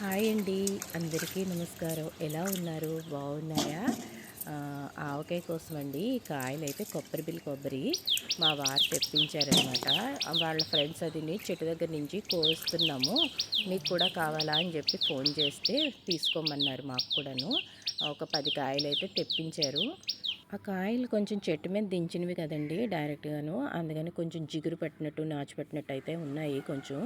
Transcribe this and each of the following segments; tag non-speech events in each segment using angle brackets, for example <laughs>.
Hi అండి. అందరికీ నమస్కారం. ఎలా ఉన్నారు? బాగున్నారా? ఆవకాయ కోసం అండి కాయలు అయితే కొబ్బరి బిల్ కొబ్బరి మా వారు తెప్పించారనమాట వాళ్ళ ఫ్రెండ్స్ అదిని చెట్టు దగ్గర నుంచి కోస్తున్నాము. మీకు కూడా కావాలా అని చెప్పి ఫోన్ చేస్తే తీసుకోమన్నారు మాకు కూడాను. ఒక పది కాయలు అయితే తెప్పించారు. ఆ కాయలు కొంచెం చెట్టు మీద దించినవి కదండి డైరెక్ట్గాను. అందుకని కొంచెం జిగురు పట్టినట్టు నాచు పట్టినట్టు అయితే ఉన్నాయి కొంచెం.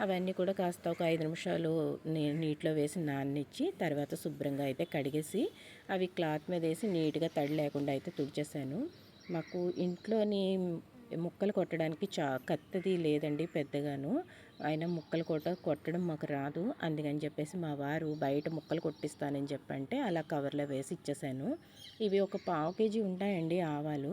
అవన్నీ కూడా కాస్త ఒక ఐదు నిమిషాలు నీ- నీటిలో వేసి నాననిచ్చి తర్వాత శుభ్రంగా అయితే కడిగేసి అవి క్లాత్ మీద వేసి నీట్గా తడి లేకుండా అయితే తుడిచేసాను మాకు ఇంట్లోని ముక్కలు కొట్టడానికి చా కత్తది లేదండి పెద్దగాను. ఆయన ముక్కలు కొట్ట కొట్టడం మాకు రాదు. అందుకని చెప్పేసి మా వారు బయట ముక్కలు కొట్టిస్తానని చెప్పంటే అలా కవర్లో వేసి ఇచ్చేసాను. ఇవి ఒక పావు కేజీ ఉంటాయండి ఆవాలు.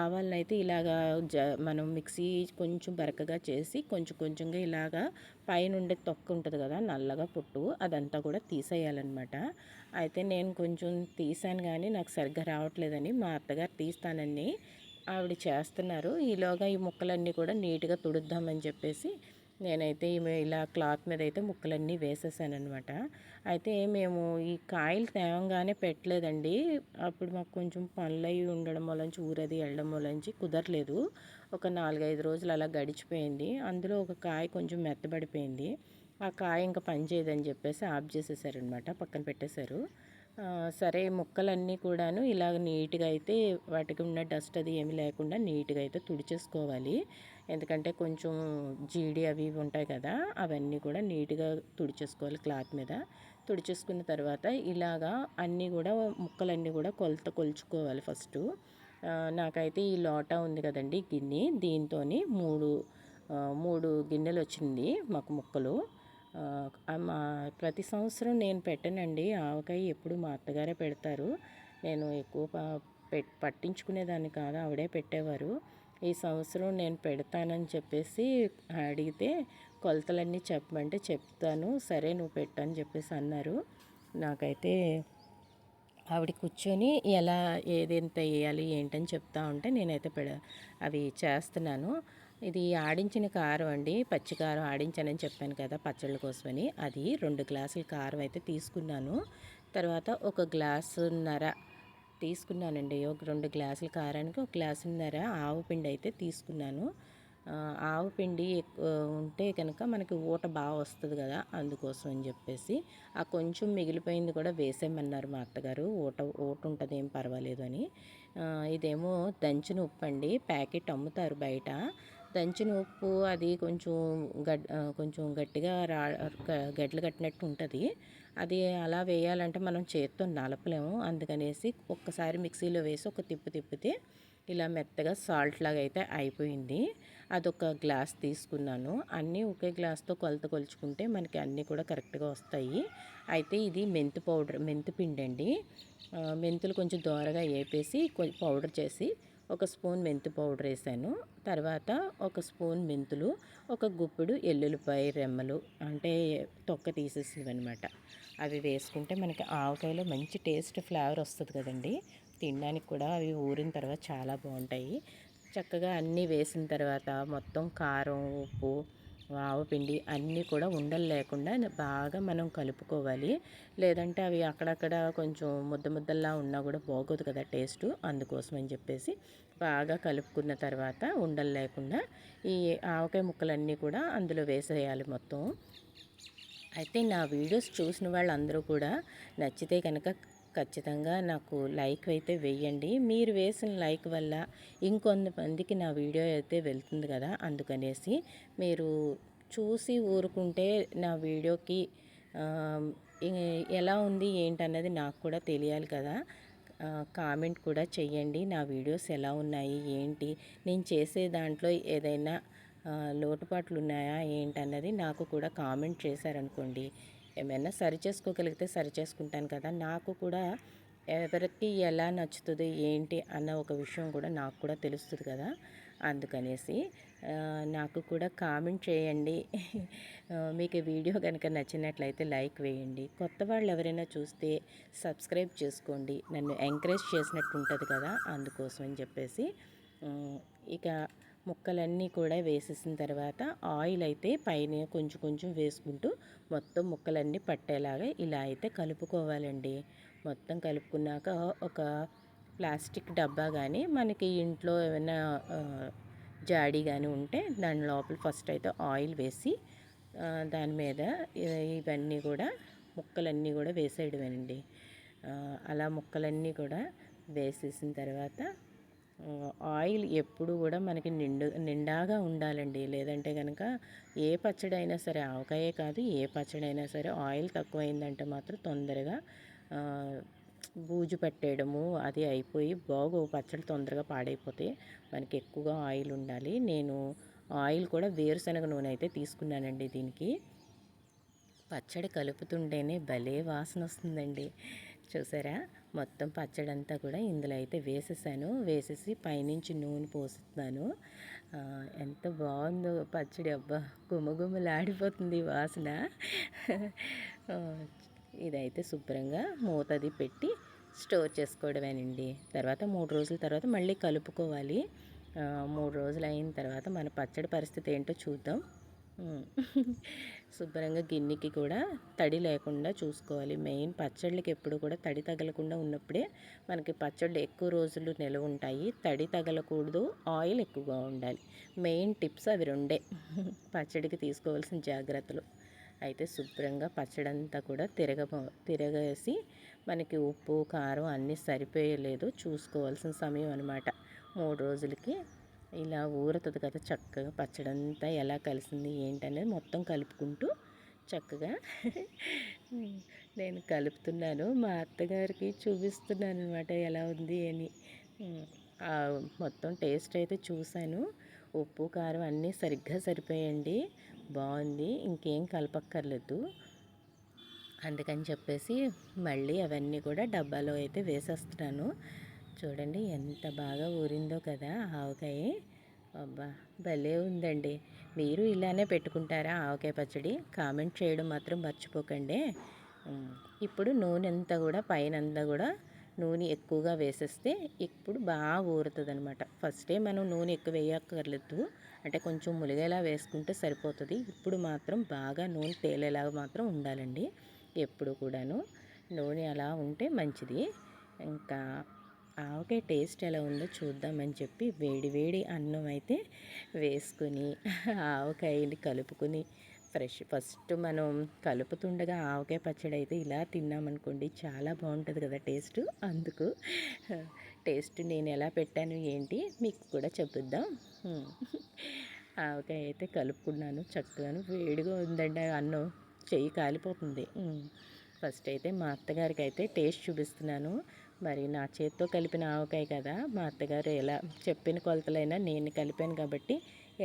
ఆవాలను అయితే ఇలాగా జ మనం మిక్సీ కొంచెం బరకగా చేసి కొంచెం కొంచెంగా ఇలాగా పైన ఉండే తొక్క ఉంటుంది కదా నల్లగా పుట్టు అదంతా కూడా తీసేయాలన్నమాట. అయితే నేను కొంచెం తీసాను కానీ నాకు సరిగ్గా రావట్లేదని మా అత్తగారు తీస్తానని ఆవిడ చేస్తున్నారు. ఈలోగా ఈ ముక్కలన్నీ కూడా నీట్గా తుడుద్దామని చెప్పేసి నేనైతే ఈమె ఇలా క్లాత్ మీద అయితే ముక్కలన్నీ వేసేసాను అనమాట అయితే మేము ఈ కాయలు తేవంగానే పెట్టలేదండి. అప్పుడు మాకు కొంచెం పనులు అయి ఉండడం వలంచి ఊరది వెళ్ళడం వలంచి కుదరలేదు. ఒక నాలుగైదు రోజులు అలా గడిచిపోయింది. అందులో ఒక కాయ కొంచెం మెత్తబడిపోయింది. ఆ కాయ ఇంకా పని చేయదని చెప్పేసి ఆఫ్ చేసేసారనమాట పక్కన పెట్టేశారు. సరే ముక్కలన్నీ కూడాను ఇలా నీట్గా అయితే వాటికి ఉన్న డస్ట్ అది ఏమి లేకుండా నీట్గా అయితే తుడిచేసుకోవాలి. ఎందుకంటే కొంచెం జీడి అవి ఇవి ఉంటాయి కదా అవన్నీ కూడా నీట్గా తుడిచేసుకోవాలి క్లాత్ మీద. తుడిచేసుకున్న తర్వాత ఇలాగా అన్నీ కూడా ముక్కలన్నీ కూడా కొలత కొలుచుకోవాలి ఫస్ట్. నాకైతే ఈ లోటా ఉంది కదండి గిన్నె దీంతో మూడు మూడు గిన్నెలు వచ్చింది మాకు ముక్కలు. ప్రతి సంవత్సరం నేను పెట్టనండి. ఆవకాయ ఎప్పుడు మా అత్తగారే పెడతారు. నేను ఎక్కువ పట్టించుకునేదాన్ని కాదు ఆవిడే పెట్టేవారు. ఈ సంవత్సరం నేను పెడతానని చెప్పేసి అడిగితే కొలతలన్నీ చెప్పమంటే చెప్తాను. సరే నువ్వు పెట్టని చెప్పేసి అన్నారు. నాకైతే ఆవిడ కూర్చొని ఎలా ఏదెంత వేయాలి ఏంటని చెప్తా ఉంటే నేనైతే పెడ అవి చేస్తున్నాను. ఇది ఆడించిన కారం అండి. పచ్చి కారం ఆడించానని చెప్పాను కదా పచ్చళ్ళ కోసమని. అది రెండు గ్లాసుల కారం అయితే తీసుకున్నాను. తర్వాత ఒక గ్లాసున్నర తీసుకున్నానండి. ఒక రెండు గ్లాసుల కారానికి ఒక గ్లాసున్నర ఆవు పిండి అయితే తీసుకున్నాను. ఆవు పిండి ఎక్కువ ఉంటే కనుక మనకి ఊట బాగా వస్తుంది కదా అందుకోసం అని చెప్పేసి. ఆ కొంచెం మిగిలిపోయింది కూడా వేసేయమన్నారు మా అత్తగారు. ఊట ఊట ఉంటుంది ఏం పర్వాలేదు అని. ఇదేమో దంచిన ఉప్పు అండి ప్యాకెట్ అమ్ముతారు బయట. దంచిన ఉప్పు అది కొంచెం గడ్ కొంచెం గట్టిగా రా గడ్డలు కట్టినట్టు ఉంటుంది. అది అలా వేయాలంటే మనం చేత్తో నలపలేము. అందుకనేసి ఒక్కసారి మిక్సీలో వేసి ఒక తిప్పు తిప్పితే ఇలా మెత్తగా సాల్ట్ లాగా అయితే అయిపోయింది. అదొక గ్లాస్ తీసుకున్నాను. అన్నీ ఒకే గ్లాస్తో కొలత కొలుచుకుంటే మనకి అన్నీ కూడా కరెక్ట్గా వస్తాయి. అయితే ఇది మెంతి పౌడర్ మెంతి పిండి అండి మెంతులు కొంచెం దోరగా వేపేసి కొంచెం పౌడర్ చేసి ఒక స్పూన్ మెంతి పౌడర్ వేసాను. తర్వాత ఒక స్పూన్ మెంతులు ఒక గుప్పుడు ఎల్లుల్లిపాయ రెమ్మలు అంటే తొక్క తీసేసినవన్నమాట. అవి వేసుకుంటే మనకి ఆవకాయలో మంచి టేస్ట్ ఫ్లేవర్ వస్తుంది కదండి. తినడానికి కూడా అవి ఊరిన తర్వాత చాలా బాగుంటాయి. చక్కగా అన్నీ వేసిన తర్వాత మొత్తం కారం ఉప్పు ఆవపిండి అన్నీ కూడా ఉండలు లేకుండా బాగా మనం కలుపుకోవాలి. లేదంటే అవి అక్కడక్కడ కొంచెం ముద్ద ముద్దల్లా ఉన్నా కూడా బాగోదు కదా టేస్ట్. అందుకోసం అని చెప్పేసి బాగా కలుపుకున్న తర్వాత ఉండలు లేకుండా ఈ ఆవకాయ ముక్కలన్నీ కూడా అందులో వేసేయాలి మొత్తం. అయితే నా వీడియోస్ చూసిన వాళ్ళందరూ కూడా నచ్చితే కనుక ఖచ్చితంగా నాకు లైక్ అయితే వేయండి మీరు వేసిన లైక్ వల్ల ఇంకొంతమందికి నా వీడియో అయితే వెళ్తుంది కదా అందుకనేసి మీరు చూసి ఊరుకుంటే నా వీడియోకి ఎలా ఉంది ఏంటన్నది నాకు కూడా తెలియాలి కదా. కామెంట్ కూడా చెయ్యండి. నా వీడియోస్ ఎలా ఉన్నాయి ఏంటి నేను చేసే దాంట్లో ఏదైనా లోటుపాట్లు ఉన్నాయా ఏంటన్నది నాకు కూడా కామెంట్ చేశారనుకోండి. ఏమైనా సరి చేసుకోగలిగితే సరి చేసుకుంటాను కదా. నాకు కూడా ఎవరికి ఎలా నచ్చుతుంది ఏంటి అన్న ఒక విషయం కూడా నాకు కూడా తెలుస్తుంది కదా. అందుకనేసి నాకు కూడా కామెంట్ చేయండి. మీకు వీడియో కనుక నచ్చినట్లయితే లైక్ వేయండి. కొత్త వాళ్ళు ఎవరైనా చూస్తే సబ్స్క్రైబ్ చేసుకోండి. నన్ను ఎంకరేజ్ చేసినట్టు ఉంటుంది కదా అందుకోసం అని చెప్పేసి ఇక ముక్కలన్నీ కూడా వేసేసిన తర్వాత ఆయిల్ అయితే పైన కొంచెం కొంచెం వేసుకుంటూ మొత్తం ముక్కలన్నీ పట్టేలాగా ఇలా అయితే కలుపుకోవాలండి. మొత్తం కలుపుకున్నాక ఒక ప్లాస్టిక్ డబ్బా కానీ మనకి ఇంట్లో ఏమైనా జాడీ కానీ ఉంటే దాని లోపల ఫస్ట్ అయితే ఆయిల్ వేసి దాని మీద ఇవన్నీ కూడా ముక్కలన్నీ కూడా వేసేయడమేనండి. అలా ముక్కలన్నీ కూడా వేసేసిన తర్వాత ఆయిల్ ఎప్పుడు కూడా మనకి నిండు నిండాగా ఉండాలండి. లేదంటే కనుక ఏ పచ్చడి అయినా సరే ఆవకాయే కాదు ఏ పచ్చడి అయినా సరే ఆయిల్ తక్కువైందంటే మాత్రం తొందరగా బూజు పట్టేయడము అది అయిపోయి బాగు పచ్చడి తొందరగా పాడైపోతే మనకి ఎక్కువగా ఆయిల్ ఉండాలి. నేను ఆయిల్ కూడా వేరుశనగ నూనె అయితే తీసుకున్నానండి దీనికి. పచ్చడి కలుపుతుంటేనే భలే వాసన వస్తుందండి. చూసారా? మొత్తం పచ్చడి అంతా కూడా ఇందులో అయితే వేసేసాను. వేసేసి పైనుంచి నూనె పోస్తున్నాను. ఎంత బాగుందో పచ్చడి. అబ్బా గుమగుమలాడిపోతుంది వాసన. ఇదైతే శుభ్రంగా మూతది పెట్టి స్టోర్ చేసుకోవడమేనండి. తర్వాత మూడు రోజుల తర్వాత మళ్ళీ కలుపుకోవాలి. మూడు రోజులు అయిన తర్వాత మన పచ్చడి పరిస్థితి ఏంటో చూద్దాం. శుభ్రంగా గిన్నెకి కూడా తడి లేకుండా చూసుకోవాలి. మెయిన్ పచ్చళ్ళకి ఎప్పుడు కూడా తడి తగలకుండా ఉన్నప్పుడే మనకి పచ్చళ్ళు ఎక్కువ రోజులు నిలవ ఉంటాయి. తడి తగలకూడదు ఆయిల్ ఎక్కువగా ఉండాలి. మెయిన్ టిప్స్ అవి రెండే. పచ్చడికి తీసుకోవాల్సిన జాగ్రత్తలు. అయితే శుభ్రంగా పచ్చడంతా కూడా తిరగ తిరగేసి మనకి ఉప్పు కారం అన్నీ సరిపోయలేదు. చూసుకోవాల్సిన సమయం అనమాట మూడు రోజులకి ఇలా ఊరుతుంది కదా చక్కగా పచ్చడంతా ఎలా కలిసింది ఏంటనేది మొత్తం కలుపుకుంటూ చక్కగా <laughs> నేను కలుపుతున్నాను. మా అత్తగారికి చూపిస్తున్నాను అనమాట ఎలా ఉంది అని. మొత్తం టేస్ట్ అయితే చూశాను. ఉప్పు కారం అన్నీ సరిగ్గా సరిపోయండి. బాగుంది. ఇంకేం కలపక్కర్లేదు. అందుకని చెప్పేసి మళ్ళీ అవన్నీ కూడా డబ్బాలో అయితే వేసేస్తున్నాను. చూడండి ఎంత బాగా ఊరిందో కదా ఆవకాయ. అబ్బా భలే ఉందండి. మీరు ఇలానే పెట్టుకుంటారా ఆవకాయ పచ్చడి? కామెంట్ చేయడం మాత్రం మర్చిపోకండి. ఇప్పుడు నూనె అంతా కూడా పైన అంతా కూడా నూనె ఎక్కువగా వేసేస్తే ఇప్పుడు బాగా ఊరుతుంది అనమాట ఫస్టే మనం నూనె ఎక్కువ వేయక్కర్లేదు. అంటే కొంచెం ములిగేలా వేసుకుంటే సరిపోతుంది. ఇప్పుడు మాత్రం బాగా నూనె తేలేలాగా మాత్రం ఉండాలండి. ఎప్పుడు కూడాను నూనె అలా ఉంటే మంచిది. ఇంకా ఆవకాయ టేస్ట్ ఎలా ఉందో చూద్దామని చెప్పి వేడి వేడి అన్నం అయితే వేసుకుని ఆవకాయని కలుపుకుని ఫ్రెష్. ఫస్ట్ మనం కలుపుతుండగా ఆవకాయ పచ్చడి అయితే ఇలా తిన్నామనుకోండి చాలా బాగుంటుంది కదా టేస్ట్. అందుకు టేస్ట్ నేను ఎలా పెట్టాను ఏంటి మీకు కూడా చెప్పుద్దాం ఆవకాయ అయితే కలుపుకున్నాను చక్కగాను వేడిగా ఉందండి అన్నం. చెయ్యి కాలిపోతుంది. ఫస్ట్ అయితే మా అత్తగారికి అయితే టేస్ట్ చూపిస్తున్నాను. మరి నా చేత్తో కలిపిన ఆవకాయ కదా మా అత్తగారు ఎలా చెప్పిన కొలతలైనా నేను కలిపాను కాబట్టి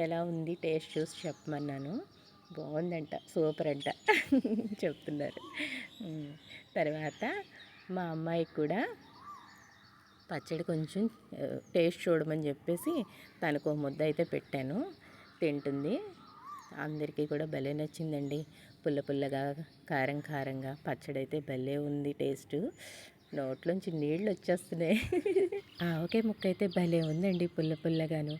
ఎలా ఉంది టేస్ట్ చూసి చెప్పమన్నాను. బాగుందంట సూపర్ అంట <laughs> చెప్తున్నారు. తర్వాత మా అమ్మాయికి కూడా పచ్చడి కొంచెం టేస్ట్ చూడమని చెప్పేసి తనకు ఒక ముద్ద అయితే పెట్టాను. తింటుంది. అందరికీ కూడా భలే నచ్చిందండి. పుల్ల పుల్లగా కారం కారంగా పచ్చడి అయితే భలే ఉంది టేస్ట్. నోట్లోంచి నీళ్ళు వచ్చేస్తున్నాయి ఓకే ముక్క అయితే భలే ఉందండి పుల్ల పుల్లగాను.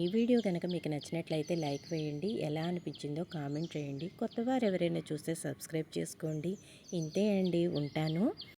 ఈ వీడియో కనుక మీకు నచ్చినట్లయితే లైక్ వేయండి ఎలా అనిపించిందో కామెంట్ చేయండి. కొత్తవారు ఎవరైనా చూస్తే సబ్స్క్రైబ్ చేసుకోండి. ఇంతే అండి ఉంటాను.